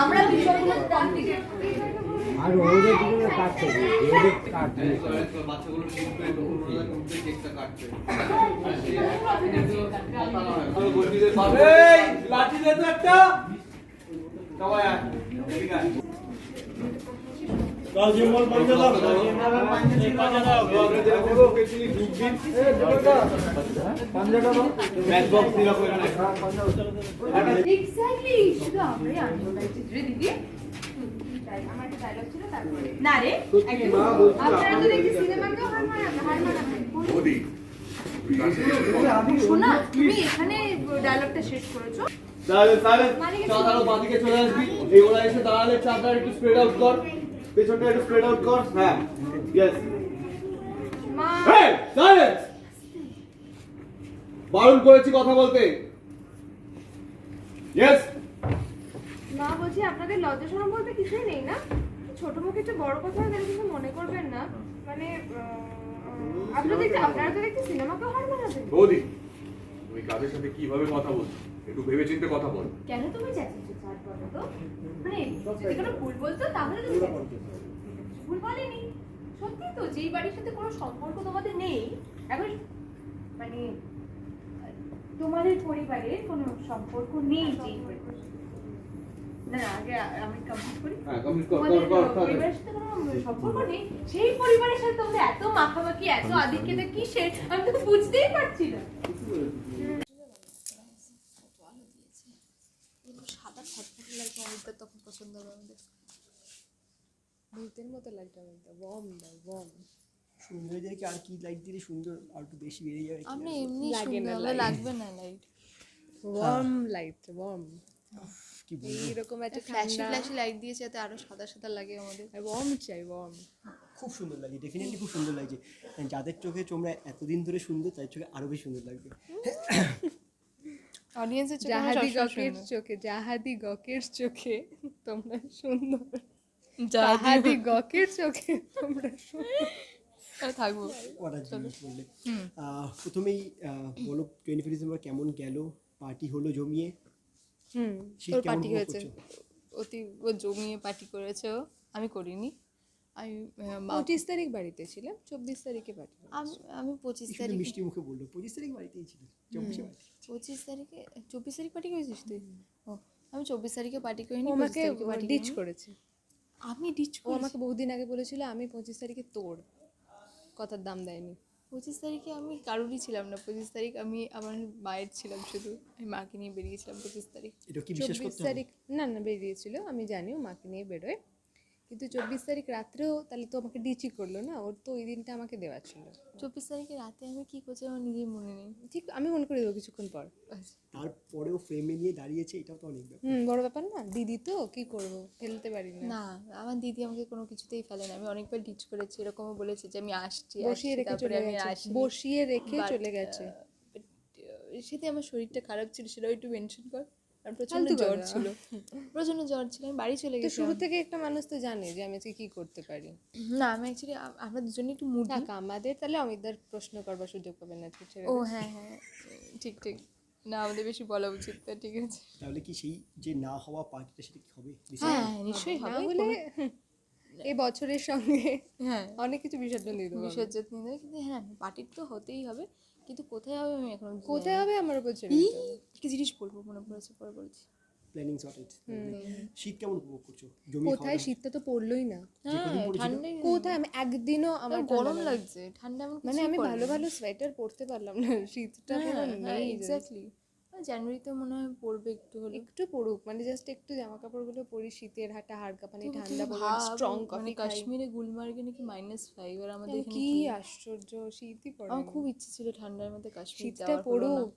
আমরা বিষয়গুলো আর ওদের দিকে কাটছে ওদের বাচ্চাগুলো শিখবে উঠবে কেকটা কাটবে লাঠি দে তো একটা সবাই ঠিক আছে এক্স্যাক্টলি শুধু আমরাই আনন্দ পাইছি রে দিদি তাই আমার একটা ডায়লগ ছিল তারপরে না রে আপনারা তো দেখি সিনেমাকেও হার মানাবে হার মানাবে শোনা তুমি এখানে ডায়লগটা শেষ করেছ। তাহলে তাহলে মানে চাঁদারও বাদিকে চলে আসবি। এই ওরা এসে দাঁড়ালে চাঁদার একটু স্প্রেড আউট কর। পেছনটা একটু স্প্রেড আউট কর। হ্যাঁ। ইয়েস সাইলেন্স বারণ করেছি কথা বলতে। ইয়েস মা বলছি আপনাদের লজ্জা শরম বলতে কিছুই নেই না? ছোট মুখে একটু বড় কথা হলে কিছু মনে করবেন না। মানে আপনারা দেখতে আপনারা তো দেখতে সিনেমাকেও হার মানাবেন বৌদি তুমি কাদের সাথে কীভাবে কথা বলছো? একটু ভেবে চিন্তে কথা বল। কেন তুমি চেঁচিয়েছো চার বলো? তো মানে যদি কোনো ভুল বলতো তাহলে তুমি। ভুল বলেনি। সত্যি তো যেই বাড়ির সাথে কোনো সম্পর্ক তোমাদের নেই এখন মানে তোমাদের পরিবারের কোনো সম্পর্ক নেই যেই। না না আগে আমি কমপ্লিট করি। হ্যাঁ কমপ্লিট কর কর কর কর পরিবারের সাথে কোনো সম্পর্ক নেই। সেই পরিবারের সাথে তোমাদের এত মাখামাখি এত আদিক্ষেতা কিসের? আমি তো বুঝতেই পারছি না। সাদা ফটফটে লাগছে অমিতদার তখন পছন্দ হবে আমাদের। ভূতের মতো লাগছে অমিতদার। বম দাও বম। সুন্দরীদেরকে আর কি লাইট দিলে সুন্দর? আর একটু বেশি বেড়ে যাবে আমরা এমনি লাগে না লাগবে না লাইট ওয়ার্ম লাইট ওয়ার্ম কি বলব? এইরকম একটা ফ্ল্যাশি ফ্ল্যাশি লাইট দিয়েছে যাতে আরও সাদা সাদা লাগে আমাদের। ওয়ার্ম চাই ওয়ার্ম খুব সুন্দর লাগছে ডেফিনেটলি খুব সুন্দর লাগছে। যাদের চোখে তোমরা এতদিন ধরে সুন্দর তাদের চোখে আরও বেশি সুন্দর লাগবে। অডিয়েন্সের চোখে জাহাদি গকের চোখে জাহাদি গকের চোখে তোমরা সুন্দর। জাহাদি গকের চোখে তোমরা সুন্দর। থাকব। ওরা বললে। আহ, প্রথমেই আহ, বলো টোয়েন্টি ফিফ ডিসেম্বর কেমন গেল? পার্টি হলো জমিয়ে? হুম তোর পার্টি হয়েছে? অতি ও জমিয়ে পার্টি করেছে ও। আমি করিনি। আমি পঁচিশ তারিখ বাড়িতে ছিলাম চব্বিশ তারিখে পার্টি আমি আমি পঁচিশ তারিখে মিষ্টি মুখে বলল পঁচিশ তারিখ বাড়িতেই ছিল পঁচিশ তারিখে চব্বিশ তারিখ পার্টি করেছিস তুই? ও আমি চব্বিশ তারিখে পার্টি করিনি আমাকে ডিচ করেছে। আমি ডিচ ও আমাকে বহুদিন আগে বলেছিল আমি পঁচিশ তারিখে তোর কথার দাম দেয়নি। পঁচিশ তারিখে আমি কারোরই ছিলাম না। পঁচিশ তারিখ আমি আমার মায়ের ছিলাম শুধু। আমি মাকে নিয়ে বেরিয়েছিলাম পঁচিশ তারিখ। চব্বিশ তারিখ না না বেরিয়েছিল। আমি জানি ও মাকে নিয়ে বেরোয়। কিন্তু চব্বিশ তারিখ রাত্রেও তাহলে তো আমাকে ডিচি করল না ওর তো ওই দিনটা আমাকে দেওয়া ছিল। চব্বিশ তারিখে রাতে আমি কি করছি আমার নিজের মনে নেই। ঠিক আমি মনে করে দেবো কিছুক্ষণ পর। তারপরেও ফ্রেমে নিয়ে দাঁড়িয়েছে এটাও তো অনেক ব্যাপার। হুম বড় ব্যাপার না দিদি তো কি করব ফেলতে পারি না। না আমার দিদি আমাকে কোনো কিছুতেই ফেলে না আমি অনেকবার ডিচ করেছি এরকমও বলেছে যে আমি আসছি বসিয়ে রেখে তারপরে চলে আমি গেছে বসিয়ে রেখে চলে গেছে। আহ, but, আহ, সেতে আমার শরীরটা খারাপ ছিল সেটাও একটু মেনশন কর। আর প্রচণ্ড জ্বর ছিল। প্রচণ্ড জ্বর ছিল আমি বাড়ি চলে গেছি শুরু থেকে একটা মানুষ তো জানে যে আমি আজকে কি করতে পারি। না আমি অ্যাকচুয়ালি আমরা দুজনে একটু মুড। থাক আমাদের তাহলে অমিতদার প্রশ্ন করবার সুযোগ পাবেন না ঠিক ও হ্যাঁ হ্যাঁ ঠিক ঠিক। না আমাদের বেশি বলা উচিত না ঠিক আছে। তাহলে কি সেই যে না হওয়া পার্টিটা সেটা কি হবে? হ্যাঁ নিশ্চয়ই? হবে হলে এই বছরের সঙ্গে হ্যাঁ। অনেক কিছু বিসর্জন দিয়ে দেবো বিসর্জন দেবে কিন্তু হ্যাঁ পার্টির তো হতেই হবে। কিন্তু কোথায় হবে আমি এখন কোথায় হবে আমার উপর ছেড়ে। একটা জিনিস বলব মনে পড়েছে পরে বলছি। প্ল্যানিং সর্টেড শীত কেমন উপভোগ করছ? জমি কোথায়? শীতটা তো পড়লোই না। ঠান্ডা ঠান্ডায় কোথায়? আমি একদিনও আমার আমার গরম লাগছে ঠান্ডা মানে আমি ভালো ভালো সোয়েটার পরতে পারলাম না শীতটা পুরো নেই এক্স্যাক্টলি জানুয়ারিতে মনে হয় পড়বে একটু হলে একটু পড়ুক মানে জাস্ট একটু জামা কাপড়গুলো পরি শীতের হাঁটা হাড় কাঁপানি ঠান্ডা পড়বে স্ট্রং মানে কফি কাশ্মীরে গুলমার্গে নাকি মাইনাস ফাইভ আর আমাদের কি? আশ্চর্য শীতই পড়ে আমার খুব ইচ্ছে ছিল ঠান্ডার মধ্যে কাশ্মীর শীতটা। পড়ুক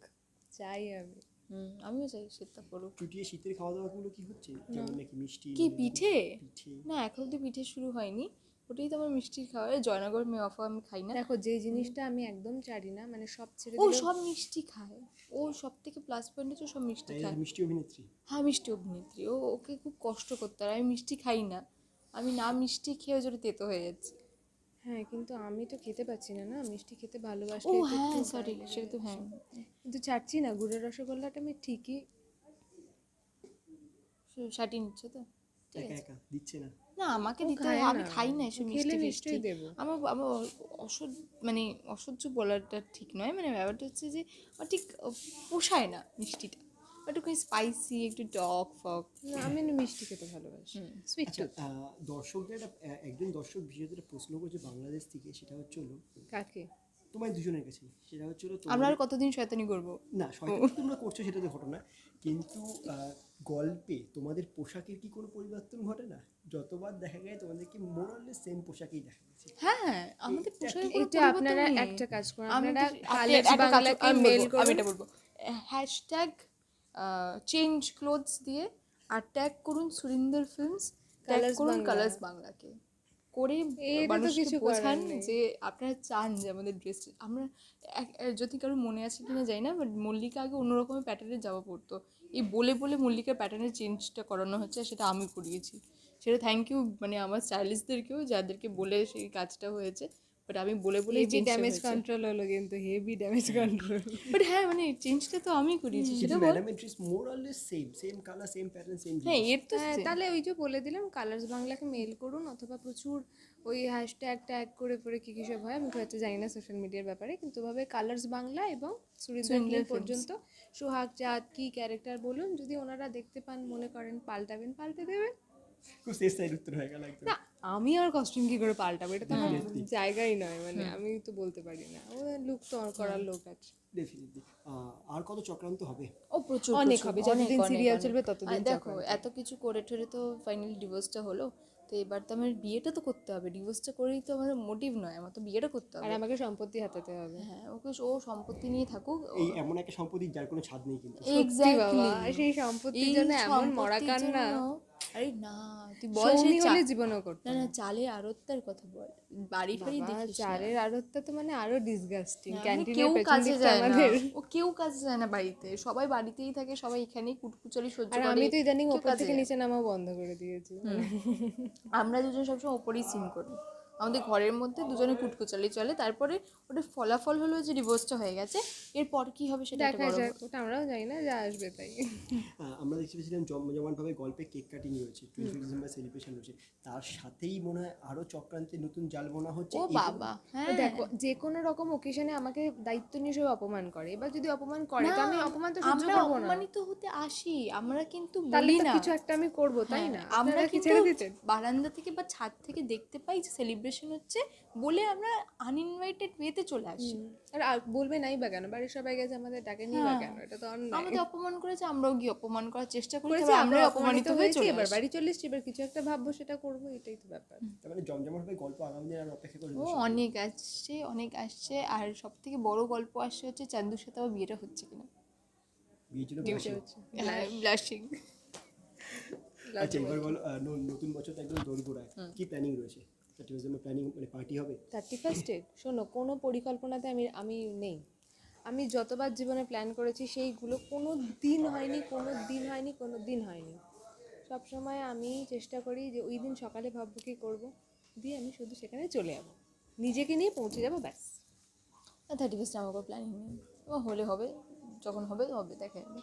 চাই আমি। হুম আমিও চাই শীতটা পড়ুক। চুটিয়ে শীতের খাওয়া দাওয়াগুলো কি হচ্ছে? যেমন নাকি মিষ্টি কি পিঠে? পিঠে? না এখন তো পিঠে শুরু হয়নি। ওটাই তো আমার মিষ্টি খাওয়া। জয়নগর মেয়ে অফা আমি খাই না। দেখো যে জিনিসটা আমি একদম চারি না মানে সব ছেড়ে ও সব মিষ্টি খায়। ও সব থেকে প্লাস পয়েন্ট হচ্ছে সব মিষ্টি খায়। মিষ্টি অভিনেত্রী। হ্যাঁ মিষ্টি অভিনেত্রী। ও ওকে খুব কষ্ট করতে হয়। আমি মিষ্টি খাই না। আমি না মিষ্টি খেয়ে জন্য তেতো হয়ে যাচ্ছে। হ্যাঁ কিন্তু আমি তো খেতে পাচ্ছি না না? মিষ্টি খেতে ভালোবাসি ও হ্যাঁ সরি সেটা তো হ্যাঁ। কিন্তু ছাড়ছি না। গুড়ের রসগোল্লাটা আমি ঠিকই সাটিয়ে নিচ্ছে তো। একা একা দিচ্ছে না। না আমাকে দিতে হয় আমি খাই না এসব মিষ্টি দেবো। আমার আমার অসহ্য মানে অসহ্য বলাটা ঠিক নয়। মানে ব্যাপারটা হচ্ছে যে আমার ঠিক পোষায় না মিষ্টিটা। একটু স্পাইসি একটু টক ফক। আমি না মিষ্টি খেতে ভালোবাসি। সুইট আচ্ছা আহ, দর্শকদের একজন দর্শক একটা প্রশ্ন করছে বাংলাদেশ থেকে সেটা হচ্ছে কাকে? তোমার দুজনের কাছে সেটা হচ্ছে আমরা আর কতদিন শয়তানি করব? না শয়তানি তোমরা করছ সেটা তো ঘটনা। কিন্তু গল্পে তোমাদের পোশাকের কি কোনো পরিবর্তন ঘটে না? যতবার দেখা যায় তোমাদেরকে মোরালে সেম পোশাকেই দেখা গেছে হ্যাঁ হ্যাঁ আমাদের পোশাকের কোনো এটা আপনারা একটা কাজ করুন আমি আপনারা তো- আপনি কালার্স বাংলাকে আমি মেল বলব, আমি এটা বলব। হ্যাশট্যাগ চেঞ্জ ক্লোথস দিয়ে আর ট্যাগ করুন সুরিন্দর ফিল্মস ট্যাগ করুন। কালার্স বাংলাকে। করে মানুষকে বোঝান যে আপনারা চান যে আমাদের ড্রেস আমরা যদি কারোর মনে আছে কিনা যাই না বাট মল্লিকা আগে অন্যরকমের প্যাটার্নের জামা পড়তো। এই বলে বলে মল্লিকার প্যাটার্নের চেঞ্জটা করানো হচ্ছে সেটা আমি করিয়েছি। সেটা থ্যাংক ইউ মানে আমার স্টাইলিস্টদেরকেও যাদেরকে বলে সেই কাজটা হয়েছে। বাট আমি বলে বলে হেভি ড্যামেজ কন্ট্রোল হলো কিন্তু হেভি ড্যামেজ কন্ট্রোল বাট হ্যাঁ মানে চেঞ্জটা তো আমি করিয়েছি সেটা কিন্তু বল। ম্যাডামের dress মোরালে same same colour same pattern same হ্যাঁ এর তো হ্যাঁ তাহলে ওই যে বলে দিলাম কালার্স বাংলাকে মেল করুন অথবা প্রচুর ওই হ্যাশট্যাগ ট্যাগ করে করে কী কী সব হয় আমি খুব একটা জানি না সোশ্যাল মিডিয়ার ব্যাপারে কিন্তু ওভাবে কালার্স বাংলা এবং সুরিন্দর। পর্যন্ত সোহাগ চাঁদ কী ক্যারেক্টার বলুন যদি ওনারা দেখতে পান মনে করেন পাল্টাবেন পাল্টে দেবেন। খুব শেষ সাইড উত্তর হয়ে গেল একদম। না আমি আর কস্টিউম কি করে পাল্টাবো? এটা তো আমার জায়গাই নয় মানে আমি তো বলতে পারি না। ও লুক তো করার লোক আছে। ডেফিনেটলি আর কত চক্রান্ত হবে? ও প্রচুর অনেক হবে, যতদিন অনেক। চলবে ততদিন দেখো এত কিছু করে ঠরে তো ফাইনালি ডিভোর্সটা হলো। তো এবার তো আমার বিয়েটা তো করতে হবে। ডিভোর্সটা করেই তো আমার মোটিভ নয় আমার তো বিয়েটা করতে আর হবে। আমাকে সম্পত্তি হাতাতে হবে। হ্যাঁ ওকে ও সম্পত্তি নিয়ে থাকুক। এই এমন একটা সম্পত্তি যার কোনো ছাদ নেই কিন্তু। এক্স্যাক্টলি সেই সম্পত্তির জন্য এমন মরা কান্না। আরে না তুই বল সৌমি হলে জীবনও করতো না না চালের আরত্তার কথা বল। বাড়ি ফাড়ি দেখিস চালের আড়তটা তো মানে আরও ডিসগাস্টিং ক্যান্টিনের কেউ পেছন যায় না। আমাদের। ও কেউ কাজে যায় না বাড়িতে। সবাই বাড়িতেই থাকে সবাই এখানেই কুটকুচালি সহ্য করে। আমি তো ইদানিং ওপর থেকে নিচে নামাও বন্ধ করে দিয়েছি। আমরা দুজন সবসময় ওপরেই সিন করি। আমাদের ঘরের মধ্যে দুজনে কুটকুচালি চলে। তারপরে ওটা ফলাফল হলো যে ডিভোর্সটা হয়ে গেছে। এরপর কি হবে সেটা দেখা যাক ওটা আমরাও জানি না যা আসবে তাই। আমরা দেখতে পেয়েছিলাম জমজমাটভাবে গল্পে কেক কাটিং রয়েছে টোয়েন্টি ডিসেম্বর সেলিব্রেশন রয়েছে। তার সাথেই মনে হয় আরও চক্রান্তে নতুন জাল বোনা হচ্ছে। ও বাবা হ্যাঁ। দেখো যে কোনো রকম ওকেশনে আমাকে দায়িত্ব নিয়ে সব অপমান করে। এবার যদি অপমান করে তো আমি অপমান তো সহ্য আমরা করব না। অপমানিত হতে আসি আমরা কিন্তু তাহলে বলি না। কিছু একটা আমি করব তাই হ্যাঁ, না? আমরা কি ছেড়ে দিতেন বারান্দা থেকে বা ছাদ থেকে দেখতে পাই যে সেলিব্রেশন হচ্ছে বলে আমরা আনইনভাইটেড ওয়েতে চলে আসি। আর বলবে নাই বা কেন? বাড়ির সবাই গেছে আমাদের ডাকে নিয়ে বা হ্যাঁ। কেন? এটা তো অন্যায়। আমাদের অপমান করেছে আমরাও গিয়ে অপমান করার চেষ্টা করেছি তবে আমরা অপমানিত হয়েছি এবার বাড়ি চলে এসছি এবার কিছু একটা ভাববো সেটা করব এটাই তো ব্যাপার। তার মানে জমজমাটভাবে গল্প আগামী দিন আর অপেক্ষা করে ও অনেক আসছে অনেক আসছে আর সব থেকে বড় গল্প আসছে হচ্ছে চান্দুর সাথে আমার বিয়েটা হচ্ছে কিনা। হচ্ছে। হ্যাঁ ব্লাশিং আচ্ছা এবার বলো নতুন বছর তো একদম দোরগোড়ায় কি প্ল্যানিং রয়েছে? থার্টি ডিসেম্বর প্ল্যানিং মানে পার্টি হবে। থার্টি ফার্স্টে শোনো কোনো পরিকল্পনাতে আমি আমি নেই। আমি যতবার জীবনে প্ল্যান করেছি সেইগুলো কোনো দিন হয়নি কোনো দিন হয়নি কোনো দিন হয়নি। সবসময় আমি চেষ্টা করি যে ওই দিন সকালে ভাববো কী করব দিয়ে আমি শুধু সেখানে চলে যাব। নিজেকে নিয়ে পৌঁছে যাব ব্যাস। থার্টি ফার্স্টে আমার কোনো প্ল্যানিং নেই। ও হলে হবে যখন হবে হবে দেখা যাবে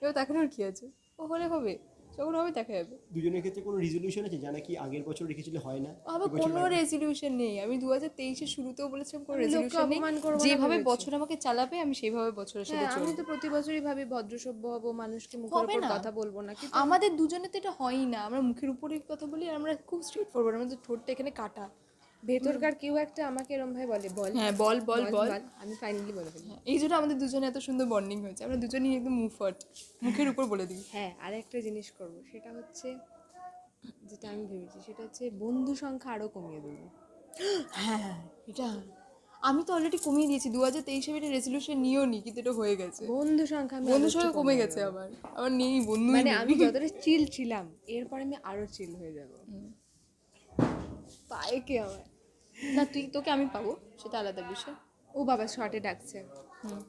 এবার তাকানোর কী আছে ও হলে হবে? যখন হবে দেখা যাবে। দুজনের ক্ষেত্রে কোনো রেজলিউশন আছে যা নাকি আগের বছর রেখেছিল? হয় না। আমার কোনো রেজলিউশন নেই। আমি দু হাজার তেইশের শুরুতেও বলেছিলাম কোনো রেজলিউশন নেই। যেভাবে বছর আমাকে চালাবে আমি সেইভাবে বছরের সাথে হ্যাঁ আমি তো প্রতি বছরই ভাবি ভদ্রসভ্য হব মানুষকে মুখের উপর কথা বলব না। কিন্তু আমাদের দুজনে তো এটা হয়ই না। আমরা মুখের উপরে কথা বলি আর আমরা খুব স্ট্রেট ফরওয়ার্ড আমাদের ঠোঁটটা এখানে কাটা। ভেতরকার কেউ একটা আমাকে এরম ভাই বলে বল হ্যাঁ বল বল বল আমি ফাইনালি বলে ফেলি। হ্যাঁ, এই জন্য আমাদের দুজনে এত সুন্দর বন্ডিং হয়েছে। আমরা দুজনেই একদম মুফট মুখের উপর বলে দিই। হ্যাঁ আর একটা জিনিস করব সেটা হচ্ছে যেটা আমি ভেবেছি সেটা হচ্ছে বন্ধু সংখ্যা আরও কমিয়ে দেবো। হ্যাঁ এটা আমি তো অলরেডি কমিয়ে দিয়েছি দু হাজার তেইশে এটা রেজলিউশন নিয়েও নি কিন্তু এটা হয়ে গেছে। বন্ধু সংখ্যা বন্ধু সংখ্যা কমে গেছে। আমার আমার নেই বন্ধু মানে আমি যতটা চিল ছিলাম এরপরে আমি আরও চিল হয়ে যাব। পায়ে কে আমার। না তুই তোকে আমি পাবো সেটা আলাদা বিষয়। ও বাবা শর্টে ডাকছে। হুম।